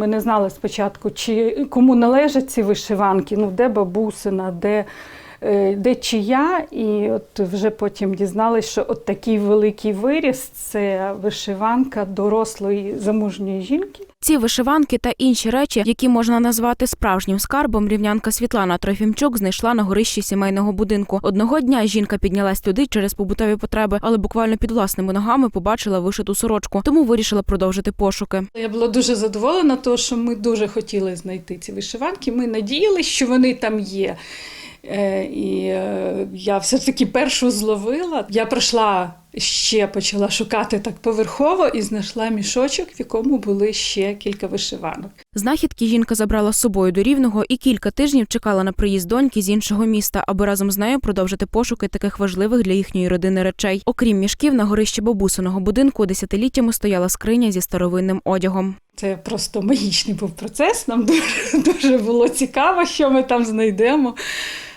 ми не знали спочатку, чи кому належать ці вишиванки, ну де бабусина, де, е, де чия. І от вже потім дізналися, що от такий великий виріс це вишиванка дорослої замужньої жінки. Ці вишиванки та інші речі, які можна назвати справжнім скарбом, рівнянка Світлана Трофімчук знайшла на горищі сімейного будинку. Одного дня жінка піднялась туди через побутові потреби, але буквально під власними ногами побачила вишиту сорочку, тому вирішила продовжити пошуки. Я була дуже задоволена, тому що ми дуже хотіли знайти ці вишиванки. Ми надіялися, що вони там є. Е, І е, я все-таки першу зловила. Я прийшла ще почала шукати так поверхово і знайшла мішочок, в якому були ще кілька вишиванок. Знахідки жінка забрала з собою до рівного і кілька тижнів чекала на приїзд доньки з іншого міста, аби разом з нею продовжити пошуки таких важливих для їхньої родини речей. Окрім мішків, на горищі бабусиного будинку десятиліттями стояла скриня зі старовинним одягом. Це просто магічний був процес. Нам дуже, дуже було цікаво, що ми там знайдемо.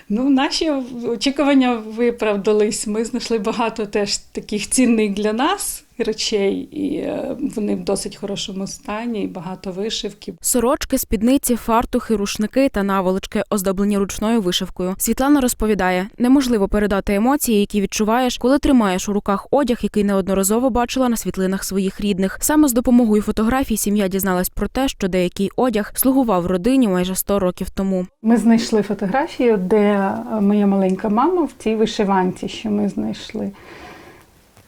Ну, наші очікування виправдались. Ми знайшли багато теж таких цінних для нас речей, і е, вони в досить хорошому стані, і багато вишивки. Сорочки, спідниці, фартухи, рушники та наволочки, оздоблені ручною вишивкою. Світлана розповідає: неможливо передати емоції, які відчуваєш, коли тримаєш у руках одяг, який неодноразово бачила на світлинах своїх рідних. Саме з допомогою фотографій сім'я дізналась про те, що деякий одяг слугував родині майже 100 років тому. Ми знайшли фотографію, де моя маленька мама в цій вишиванці, що ми знайшли.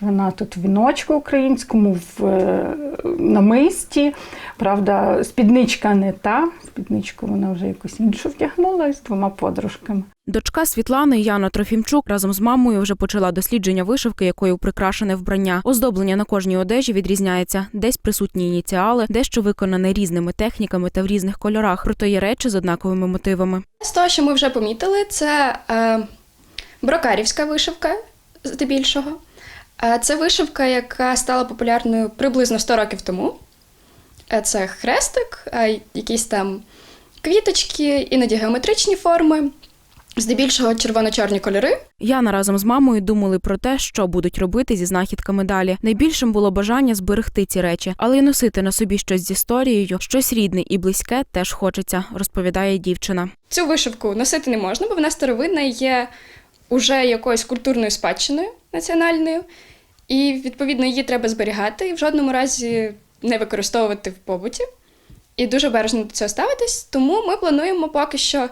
Вона тут в віночку українському, в е, намисті. Правда, спідничка не та. Спідничку вона вже якусь іншу вдягнула з двома подружками. Дочка Світлани Яна Трофімчук разом з мамою вже почала дослідження вишивки, якою прикрашене вбрання. Оздоблення на кожній одежі відрізняється. Десь присутні ініціали, дещо виконане різними техніками та в різних кольорах. Проте є речі з однаковими мотивами. З того, що ми вже помітили, це е, брокарівська вишивка здебільшого. Е, це вишивка, яка стала популярною приблизно 100 років тому. Е, це хрестик, е, якісь там квіточки, іноді геометричні форми, здебільшого червоно-чорні кольори. Яна разом з мамою думали про те, що будуть робити зі знахідками далі. Найбільшим було бажання зберегти ці речі, але й носити на собі щось з історією, щось рідне і близьке теж хочеться, розповідає дівчина. Цю вишивку носити не можна, бо вона старовинна є уже якоюсь культурною спадщиною національною, і відповідно її треба зберігати і в жодному разі не використовувати в побуті. І дуже бережно до цього ставитись. Тому ми плануємо поки що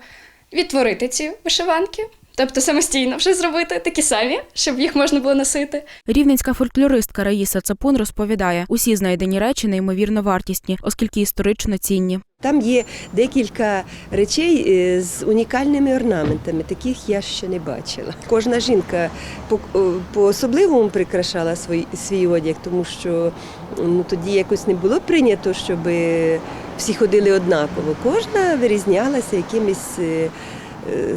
відтворити ці вишиванки, тобто самостійно вже зробити такі самі, щоб їх можна було носити. Рівненська фольклористка Раїса Цапун розповідає, усі знайдені речі неймовірно вартісні, оскільки історично цінні. Там є декілька речей е, з унікальними орнаментами, таких я ще не бачила. Кожна жінка о, по-особливому прикрашала свій, свій одяг, тому що ну, тоді якось не було прийнято, щоб всі ходили однаково. Кожна вирізнялася якимись е, е,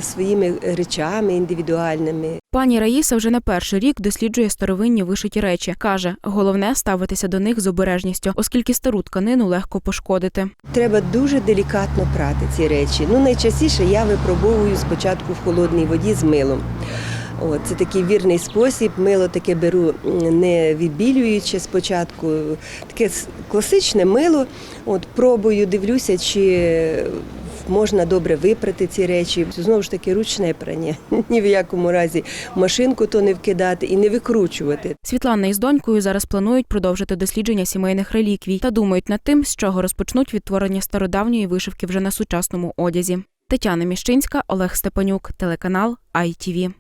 своїми речами індивідуальними. Пані Раїса вже не перший рік досліджує старовинні вишиті речі. каже, головне ставитися до них з обережністю, оскільки стару тканину легко пошкодити. Треба дуже делікатно прати ці речі. Ну, найчастіше я випробовую спочатку в холодній воді з милом. От, це такий вірний спосіб. Мило таке беру не відбілюючи спочатку, таке класичне мило. От, пробую, дивлюся, чи можна добре випрати ці речі. Знову ж таки, ручне прання. Ні в якому разі машинку то не вкидати і не викручувати. Світлана із донькою зараз планують продовжити дослідження сімейних реліквій та думають над тим, з чого розпочнуть відтворення стародавньої вишивки вже на сучасному одязі. Тетяна Міщинська, Олег Степанюк, телеканал ITV.